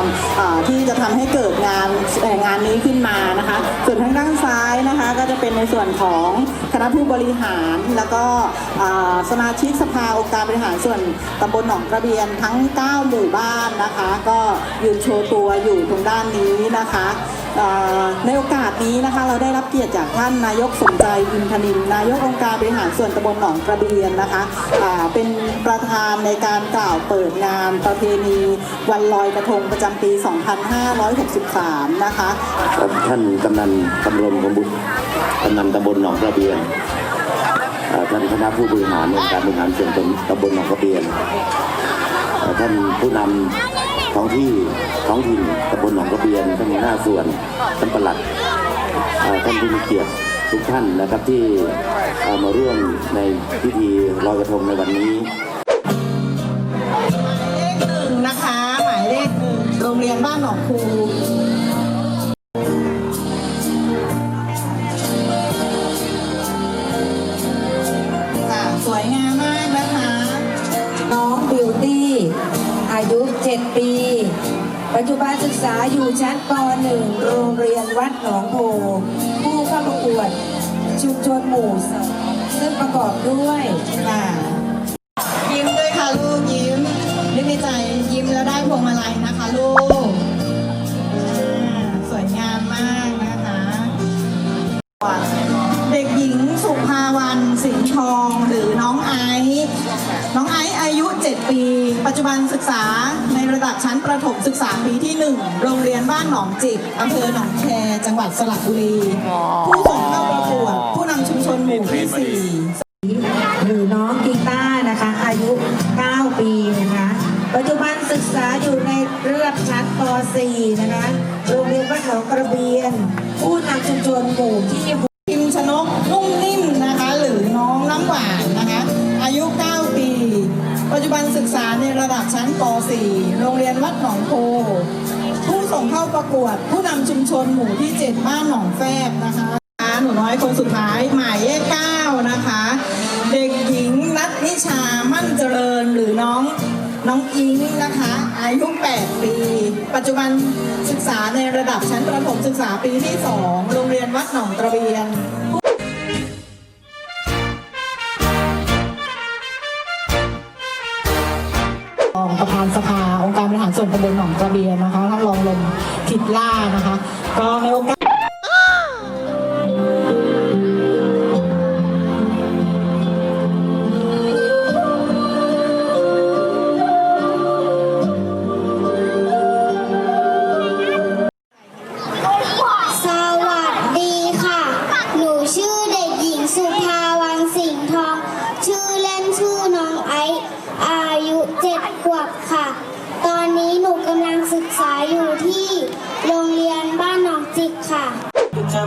ามอ่าที่จะทำให้เกิดงานงานนี้ขึ้นมานะคะ ส่วนทางด้านซ้ายนะคะ ก็จะเป็นในส่วนของ ณะผู้บริหาร แล้วก็สมาชิกสภาองค์การบริหารส่วนตำบลหนองกระเบียนทั้ง 9 หมู่บ้านนะคะ ก็ยืนโชว์ตัวอยู่ตรงด้านนี้นะคะในโอกาสนี้นะคะเราได้รับเกียรติจากท่านนายกสมใจอินทนินนายกองค์การบริหารส่วนตำบลหนองกระเบียนนะคะเป็นประธานในการกล่าวเปิดงานประเพณีวันลอยกระทงประจำปี 2563 นะคะท่านกำนันกำลนพงบุตรกำนันตำบลหนองกระเบียนท่านคณะผู้บริหารองค์การบริหารส่วนตำบลหนองกระเบียนท่านผู้นำท้องที่ท้องถิ่นตำบลหนองกระเบียนท่านหัวหน้าส่วนท่านปลัดท่านผู้มีเกียรติทุกท่านนะครับที่ามาร่วมในพิธีลอยกระทงในวันนี้เลขหนึ่งนะคะ หมายเลขหนึ่งโรงเรียนบ้านหนองคู 17 ปี ปัจจุบันศึกษาอยู่ชั้นป .1 โรงเรียนวัดหนองโพผู้เข้าประกวดชุมชนหมู่ซึ่งประกอบด้วยค่ะยิ้มด้วยค่ะลูกยิ้มด้วยในใจยิ้มแล้วได้พวงมาลัยนะคะลูกสวยงามมากนะคะ เด็กหญิงสุภาวันสิงห์ทองหรือน้องไอซ์น้องไอซ์อายุ 7 ปี ปัจจุบันศึกษา บชั้นประถมศึกษาปีที่ 1 โรงเรียนบ้านหนองจิกอำเภอหนองแค จังหวัดสระบุรี ผู้ส่งเข้าประกวดผู้นำชุมชนหมู่ที่4 หนองโพ ผู้ส่งเข้าประกวด ผู้นำชุมชนหมู่ที่ 7 บ้านหนองแฟบนะคะหนูน้อยคนสุดท้ายหมายเลข9นะคะ เด็กหญิงนัทนิชามั่นเจริญหรือน้องน้องอิงนะคะ อายุ 8 ปี ปัจจุบันศึกษาในระดับชั้นประถมศึกษาปีที่ 2 โรงเรียนวัดหนองตระเบียน องประธานสภา องค์การบริหารส่วนตำบลหนองกระเบียนนะคะท่านรองลมทิดล่านะคะ ก็ในโอกาสส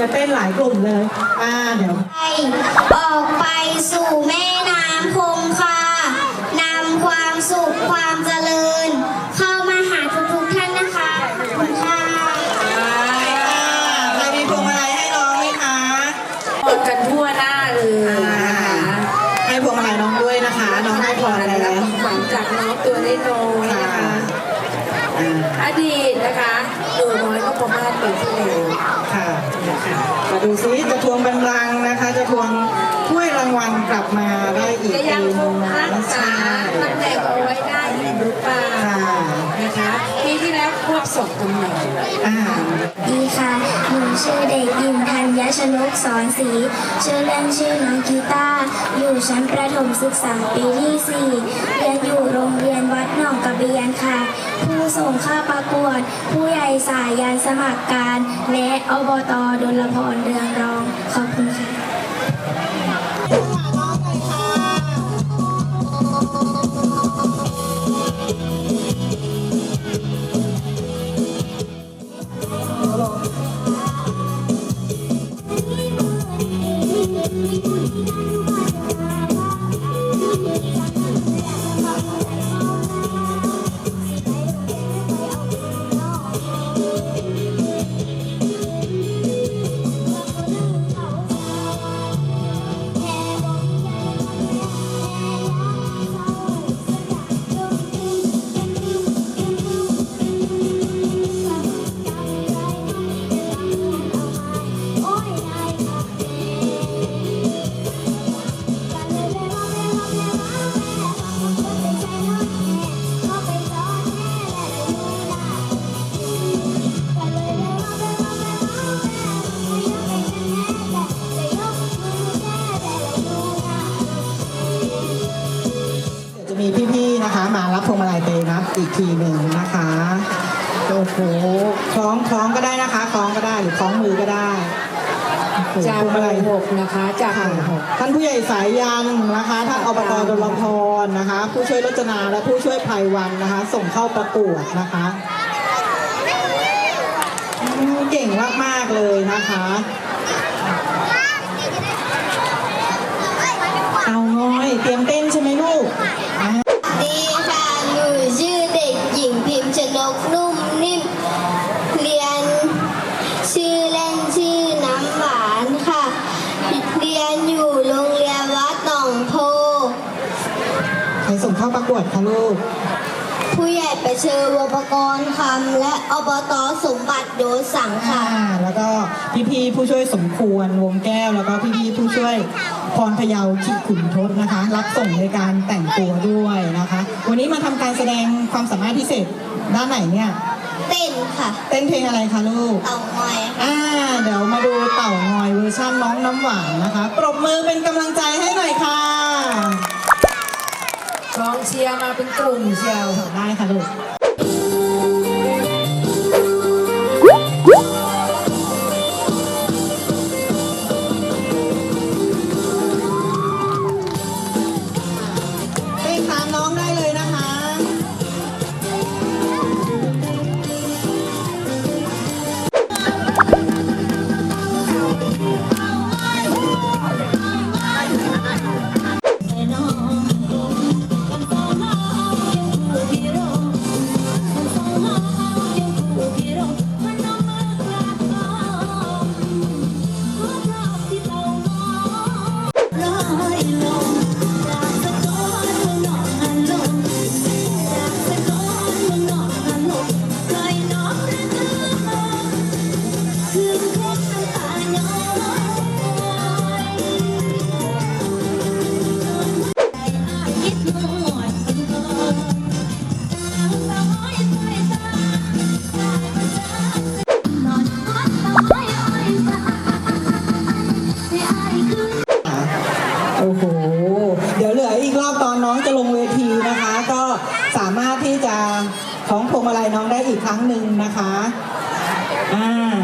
จะเต้นหลายกลุ่มเลย อ่าเดี๋ยว ไปออกไปสู่แม่น้ำคงคานำความสุขความเจริญ เข้ามาหาทุกๆท่านนะคะขอบคุณค่ะ ใครมีพวงมาลัยให้น้องไหมคะ หมดกันทั่วหน้าเลยนะคะ ให้พวงมาลัยน้องด้วยนะคะ น้องให้พร ได้ แล้ รับ ว ของขวัญจากน้องตัวน้อยๆนะคะ อ่า อดีตนะคะห นูน้อยก็ประมาณปีที่แล้วค่ะมาดูซิจะทวงบัลลังก์นะคะ จะทวงถ้วยรางวัลกลับมาได้อีกจะปียังหคงรักษาใช่ตำแหน่งเอาไว้ได้อีกหรือเปล่าค่ะนะคะปีที่แล้วควบสองตำแหน่งอ่าดีค่ะหนูชื่อเด็กหญิงธัญชนกสอนศรีชื่อเล่นชื่อน้องกีตาร์อยู่ชั้นประถมศึกษาปีที่4เรียนอยู่โรงเรียนวัดหนองกระเบียนค่ะ ผู้ส่งข้าประกวด ผู้ใหญ่สายยานสมัครการ และอบตดลพรเรืองรอง ขอบคุณค่ะ ทีหนึ่งนะคะโอ้โหคล้องคล้องก็ได้นะคะคล้องก็ได้หรือคล้องมือก็ได้โอ้โหจากพวงหมาลัมู่ยหกนะคะจากหค่ะมู่หกท่านผู้ใหญ่สายยันนะคะท่านอบตดลพรนะคะ ผู้ช่วยรจนาและผู้ช่วยไพรวันนะคะ ส่งเข้าประกวดนะคะอืมเก่งมากๆเลยนะคะเอาน้อย เตรียมเต้นใช่ไหมลูก ค่ะ เรียนอยู่โรงเรียนวัดหนองโพ ใครส่งเข้าประกวดคะลูก ผู้ใหญ่ประเชิญวปกรณ์คำและอบตสมบัติโดสังค่ะค่ะแล้วก็พี่ๆผู้ช่วยสมควรวงแก้ว แล้วก็พี่ๆผู้ช่วยพรพยาวขิขุนทศนะคะ รับส่งในการแต่งตัวด้วยนะคะ วันนี้มาทำการแสดงความสามารถพิเศษด้านไหนเนี่ย เต้นค่ะเต้นเพลงอะไรคะลูก เต่างอย อ่า เดี๋ยวมาดูเต่างอยเวอร์ชั นน้องน้ำหวานนะคะ ปรบมือเป็นกำลังใจให้หน่อยค่ะกองเชียร์มาเป็นกลุ่มเชียวได้ค่ะลูก นะคะ ก็สามารถที่จะของพวงมาลัยน้องได้อีกครั้งหนึ่งนะคะอ่า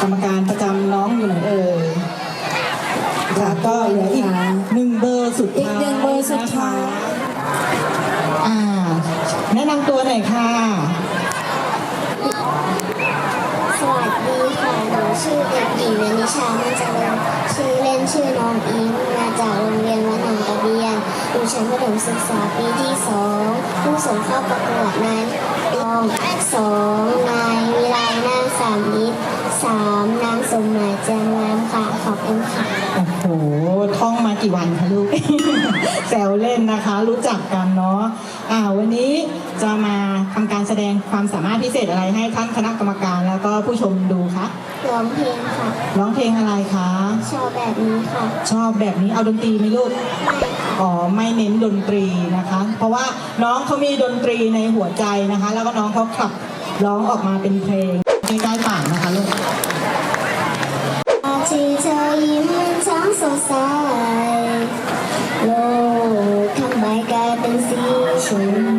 กรรมการประจำน้องอยู่ไหนเอ่ยแล้วก็เหลืออีกหนึ่งเบอร์สุดท้ายอีกหนึ่งเบอร์สุดท้ายนะคะอ่าแนะนำตัวหน่อยค่ะ สวัสดีค่ะ หนูชื่อเด็กหญิงเวนิชามันเจริญชื่อเล่นชื่อน้องอิงมาจากโรงเรียน ชั้นประถมศึกษาปีที่สองผู้ส่งเข้าประกวดนั้นรองสองนายวิไลนางสามลิตรสามนางสมหมายจียงงามค่ะขอบคุณค่ะโอ้โหท่องมากี่วันคะลูก แซวเล่นนะคะ รู้จักกันเนาะอ่าวันนี้จะมาทำการแสดงความสามารถพิเศษอะไรให้ท่านคณะกรรมการแล้วก็ผู้ชมดูคะ ร้องเพลงค่ะ ร้องเพลงอะไรคะ ชอบแบบนี้ค่ะ ชอบแบบนี้เอาดนตรีไหมลูกอ๋อไม่เน้นดนตรีนะคะ เพราะว่าน้องเขามีดนตรีในหัวใจนะคะ แล้วก็น้องเขาขับร้องออกมาเป็นเพลงใกล้ๆปากนะคะลูกที่เธอยิ้มมันช่างสดใสโลกทั้งใบกลายเป็นสีชม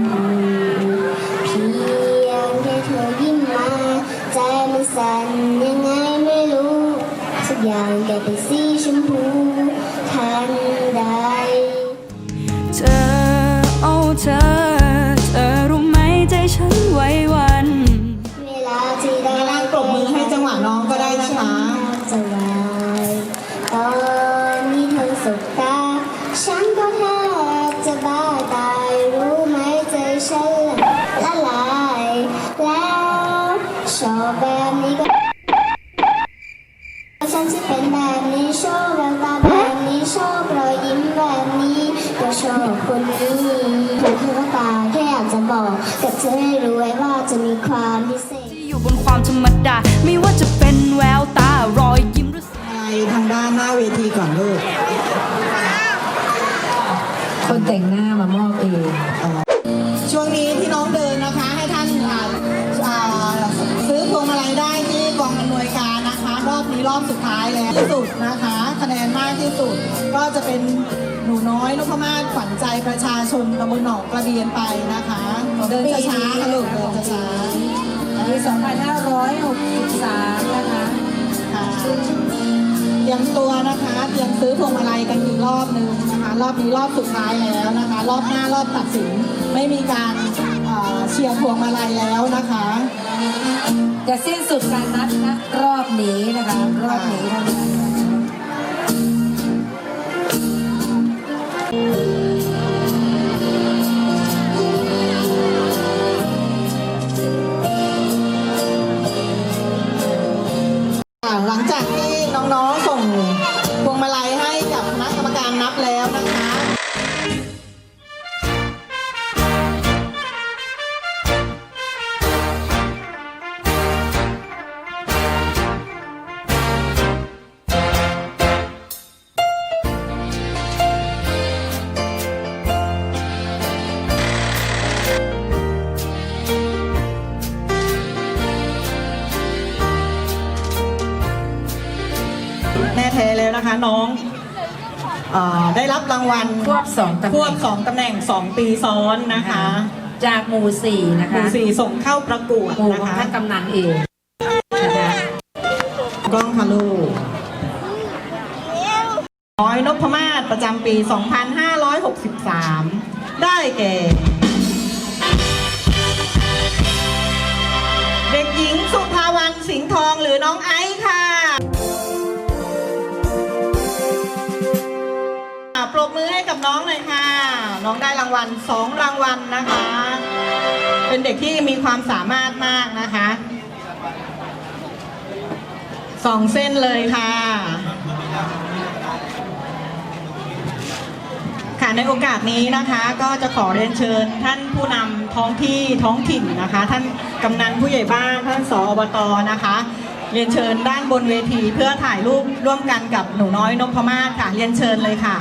ชอบแบบนี้ก็ฉันจะเป็นแบบนี้ชอบแววตาแบบนี้ชอบรอยยิ้มแบบนี้ก็ชอบคนนี้ถูกเธอตายแค่อยากจะบอกกับเธอให้รู้ไว้ว่าจะมีความพิเศษที่อยู่บนความธรรมดาไม่ว่าจะ อบนี้รอบสุดท้ายแล้วที่สุดนะคะ คะแนนมากที่สุด ก็จะเป็นหนูน้อยนพมาศขวัญใจประชาชนตำบลหนองกระเบียนไปนะคะ เดินช้าๆค่ะลูกเดินช้าปี2563 นะคะค่ะเตรียมตัวนะคะเตรียมซื้อพวงมาลัยกันอีกรอบนึงนะคะ รอบนี้รอบสุดท้ายแล้วนะคะ รอบหน้ารอบตัดสินไม่มีการ เชียร์พวงมาลัยแล้วนะคะ จะสิ้นสุดการนัดนะรอบนี้นะคะ รอบนี้เท่านั้นนะคะ เอ่อได้รับรางวัลควบสองตำแหน่ง ควบสองตำแหน่งสองปีซ้อนนะคะจากหมู่สี่นะหมู่คะสี่ส่งเข้าประกวดหมู่นะของคะท่านกำนันเองนะคะกล้องค่ะลูกน้อยนพมาศประจำปี 2563 ได้แก่ เด็กหญิงสุภาวันสิงห์ทองหรือน้องไอ น้องหน่อยค่ะ น้องได้รางวัลสองรางวัลนะคะ เป็นเด็กที่มีความสามารถมากนะคะสองเส้นเลยค่ะ ค่ะในโอกาสนี้นะคะก็จะขอเรียนเชิญท่านผู้นำท้องที่ท้องถิ่นนะคะ ท่านกำนันผู้ใหญ่บ้านท่านสอบตนะคะ เรียนเชิญด้านบนเวทีเพื่อถ่ายรูปร่วมกันกับหนูน้อยนพมาศค่ะ เรียนเชิญเลยค่ะ